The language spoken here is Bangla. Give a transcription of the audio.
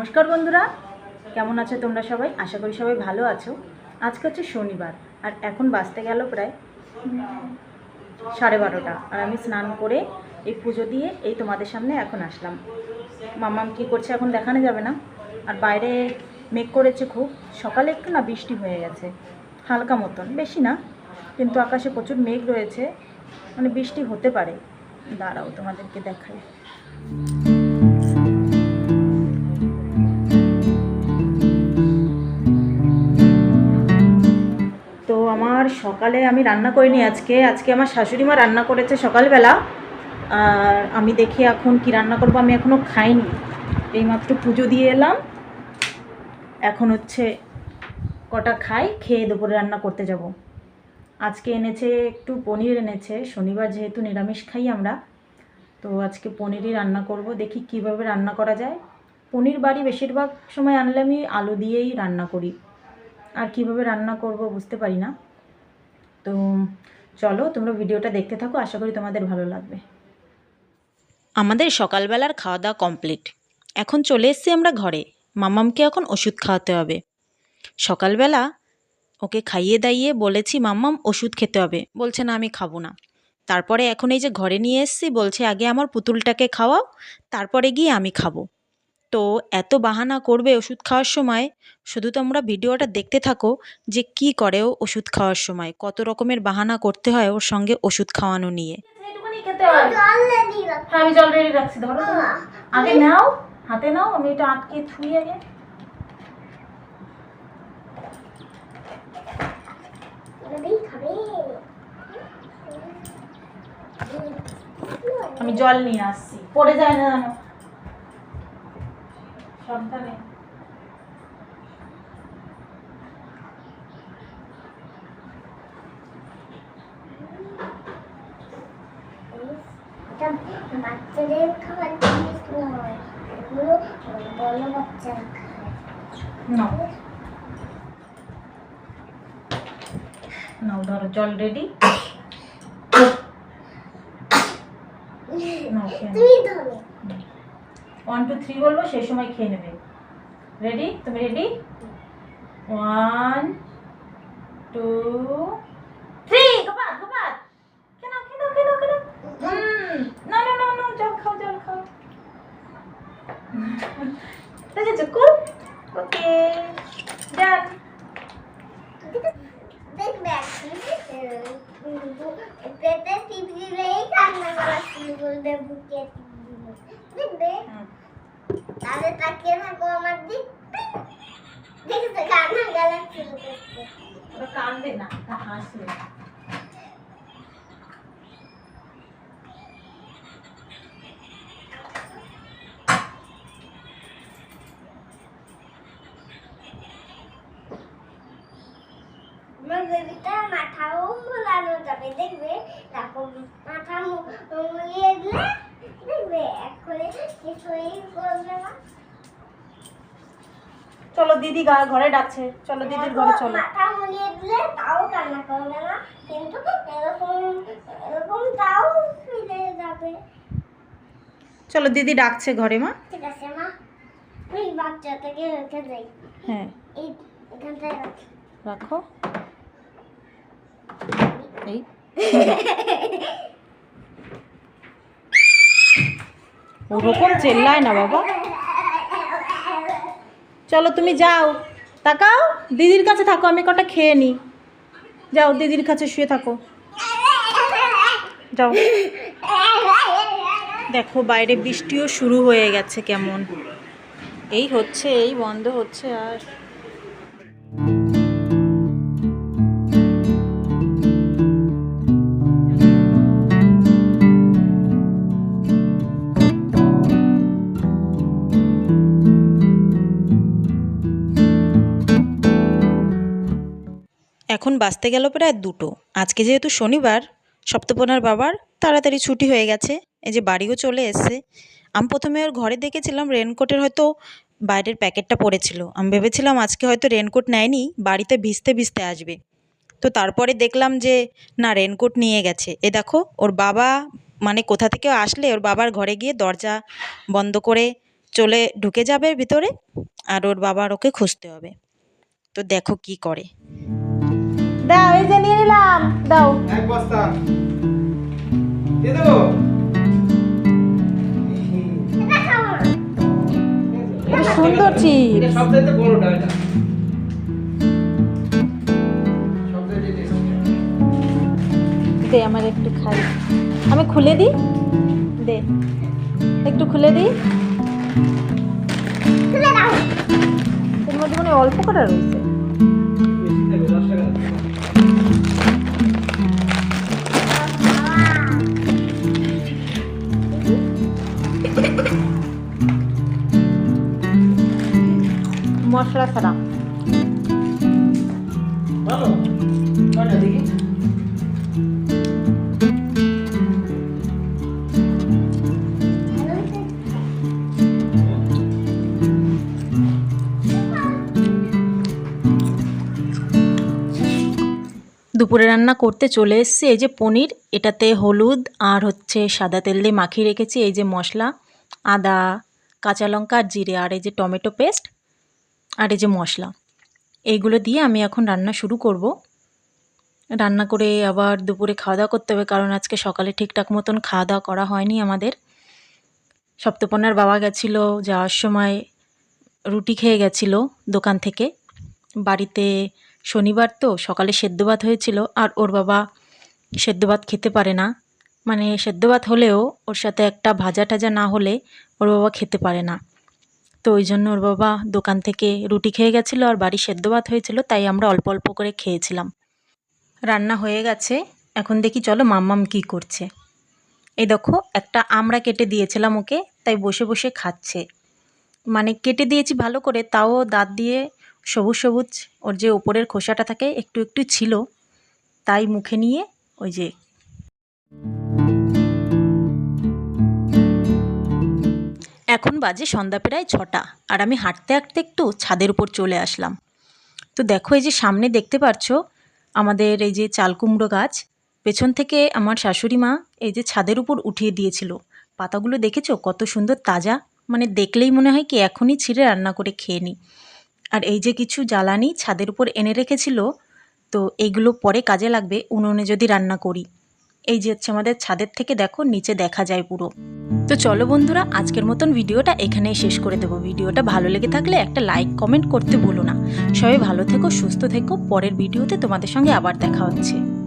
নমস্কার বন্ধুরা, কেমন আছো তোমরা সবাই? আশা করি সবাই ভালো আছো। আজকে হচ্ছে শনিবার, আর এখন বাজতে গেল প্রায় সাড়ে বারোটা। আর আমি স্নান করে এই পুজো দিয়ে এই তোমাদের সামনে এখন আসলাম। মামাম কি করছে এখন দেখানো যাবে না, আর বাইরে মেঘ করেছে খুব। সকালে একটু না বৃষ্টি হয়ে গেছে, হালকা মতন। বেশি না, কিন্তু আকাশে প্রচুর মেঘ রয়েছে। মানে বৃষ্টি হতে পারে। দাঁড়াও তোমাদেরকে দেখাই। সকালে আমি রান্না করিনি আজকে। আজকে আমার শাশুড়ি মা রান্না করেছে সকালবেলা। আর আমি দেখি এখন কি রান্না করব, আমি এখনও খাইনি। এইমাত্র পুজো দিয়ে এলাম। এখন হচ্ছে কটা খাই, খেয়ে দুপুরে রান্না করতে যাব। আজকে এনেছে, একটু পনির এনেছে। শনিবার যেহেতু নিরামিষ খাই আমরা। তো আজকে পনিরই রান্না করব, দেখি কীভাবে রান্না করা যায়। পনির বাড়ি বেশিরভাগ সময় আনলে আমি আলু দিয়েই রান্না করি। আর কীভাবে রান্না করব বুঝতে পারি না। তো চলো তোমরা ভিডিওটা দেখতে থাকো, আশা করি তোমাদের ভালো লাগবে। আমাদের সকালবেলার খাওয়া দাওয়া কমপ্লিট। এখন চলে এসেছি আমরা ঘরে। মামামকে এখন ওষুধ খাওয়াতে হবে। সকালবেলা ওকে খাইয়ে দাইয়ে বলেছি, মাম্মাম, ওষুধ খেতে হবে। বলছে, না, আমি খাব না। তারপরে এখন এই যে ঘরে নিয়ে এসেছি, বলছে, আগে আমার পুতুলটাকে খাওয়াও, তারপরে গিয়ে আমি খাব। তো এত বাহানা করবে ওষুধ খাওয়ার সময়? শুধু তোমরা ভিডিওটা দেখতে থাকো যে কি করে ও ওষুধ খাওয়ার সময়। কত রকমের বাহানা করতে হয় ওর সঙ্গে ওষুধ খাওয়ানো নিয়ে। হ্যাঁ আমি জল নিয়ে আসছি। পড়ে যায় না জানো সাবধানে বাচ্চাদের খাবার জিনিস নয় এগুলো বড় বাচ্চারা খায়। নাও নাও ধরো জল রেডি ধরো। ওয়ান টু থ্রি বলব, সেই সময় খেয়ে নেবে। রেডি তুমি রেডি ওয়ান টু থ্রি কেন কেন কেন কেন? না না না জল খাও জল খাও। দেখেছ কুল ওকে ডান দেখবে পেটে টিপ দিলেই কান্না করা শুরু করবে বুকে টিপ দিলে দেখবে তাহলে তাকিয়ে থাকো আমার দিক দেখবে কান্না গলা শুরু করছে ওরা কাঁদবে আমার বেবিটা মাথাও মোলানো যাবে, দেখবে? দেখো মাথা মুলিয়ে দিলে দেখবে, এক করে কিছুই করবে না। চলো দিদি ঘরে ডাকছে। চলো দিদির ঘরে চলো। মাথা মুলিয়ে দিলে তাও কান্না করবে না কিন্তু এরকম এরকম তাও ফিরে যাবে। চলো দিদি ডাকছে ঘরে মা। ঠিক আছে মা। ওই বাচ্চাটাকে রেখে যাই। হ্যাঁ। এই এখানটায় রাখো। এই। ওরকম চেল্লায় না বাবা। চলো তুমি যাও। তাকাও, দিদির কাছে থাকো, আমি কটা খেয়ে নিই। যাও, দিদির কাছে শুয়ে থাকো। যাও। দেখো, বাইরে বৃষ্টিও শুরু হয়ে গেছে কেমন। এই হচ্ছে, এই বন্ধ হচ্ছে আর এখন বাঁচতে গেল প্রায় দুটো। আজকে যেহেতু শনিবার, সপ্তপনার বাবার তাড়াতাড়ি ছুটি হয়ে গেছে, এই যে বাড়িও চলে এসছে। আমি প্রথমে ওর ঘরে দেখেছিলাম রেনকোটের হয়তো বাইরের প্যাকেটটা পড়েছিল। আমি ভেবেছিলাম আজকে হয়তো রেনকোট নেয়নি, বাড়িতে ভিজতে ভিজতে আসবে। তো তারপরে দেখলাম যে, না রেনকোট নিয়ে গেছে। এ দেখো, ওর বাবা মানে কোথা থেকে আসলে ওর বাবার ঘরে গিয়ে দরজা বন্ধ করে চলে ঢুকে যাবে ভিতরে, আর ওর বাবার ওকে খুঁজতে হবে। তো দেখো কি করে। দাও এই যে নিয়ে নিলাম। দাও। এক বস্তা। দিয়ে দেবো? সুন্দর চিপস। এটা বড়টা এটা। দে আমার একটু খাই। আমি খুলে দিই? দে। একটু খুলে দিই? খুলে দাও। এর মধ্যে মানে অল্প কটা রয়েছে। মশলা ছাড়া দেখি? দুপুরে রান্না করতে চলে এসেছি। এই যে পনির এটাতে হলুদ আর হচ্ছে সাদা তেল দিয়ে মাখিয়ে রেখেছি। এই যে মশলা আদা কাঁচা লঙ্কা আর জিরে আর এই যে টমেটো পেস্ট। আর এই যে মশলা, এইগুলো দিয়ে আমি এখন রান্না শুরু করব। রান্না করে আবার দুপুরে খাওয়া দাওয়া করতে হবে, কারণ আজকে সকালে ঠিকঠাক মতন খাওয়া দাওয়া করা হয়নি আমাদের। সপ্তপর্ণার বাবা গেছিল যাওয়ার সময়, রুটি খেয়ে গেছিল দোকান থেকে। বাড়িতে শনিবার তো, সকালে সেদ্ধ ভাত হয়েছিল, আর ওর বাবা সেদ্ধ ভাত খেতে পারে না। মানে সেদ্ধ ভাত হলেও ওর সাথে একটা ভাজা টাজা না হলে ওর বাবা খেতে পারে না। তো ওই জন্য ওর বাবা দোকান থেকে রুটি খেয়ে গেছিল আর বাড়ি সেদ্ধ ভাত হয়েছিল, তাই আমরা অল্প অল্প করে খেয়েছিলাম। রান্না হয়ে গেছে, এখন দেখি চলো মাম্মাম কী করছে। এই দেখো, একটা আমরা কেটে দিয়েছিলাম ওকে, তাই বসে বসে খাচ্ছে। মানে কেটে দিয়েছি ভালো করে, তাও দাঁত দিয়ে সবুজ সবুজ, ওর যে ওপরের খোসাটা থাকে একটু একটু ছিল, তাই মুখে নিয়ে ওই যে এখন বাজে সন্ধ্যা প্রায় ছটা, আর আমি হাঁটতে হাঁটতে একটু ছাদের উপর চলে আসলাম। তো দেখো এই যে সামনে দেখতে পারছ, আমাদের এই যে চাল কুমড়ো গাছ, পেছন থেকে আমার শাশুড়ি মা এই যে ছাদের উপর উঠিয়ে দিয়েছিল। পাতাগুলো দেখেছ? কত সুন্দর তাজা মানে দেখলেই মনে হয় কি এখনই ছিঁড়ে রান্না করে খেয়ে নিই আর এই যে কিছু জ্বালানি ছাদের উপর এনে রেখেছিল, তো এইগুলো পরে কাজে লাগবে, উনুনে যদি রান্না করি। এই যে হচ্ছে আমাদের ছাদের থেকে দেখো, নিচে দেখা যায় পুরো। তো চলো বন্ধুরা, আজকের মতন ভিডিওটা এখানেই শেষ করে দেবো। ভিডিওটা ভালো লেগে থাকলে একটা লাইক, কমেন্ট করতে ভুলো না। সবাই ভালো থেকো, সুস্থ থেকো। পরের ভিডিওতে তোমাদের সঙ্গে আবার দেখা হচ্ছে।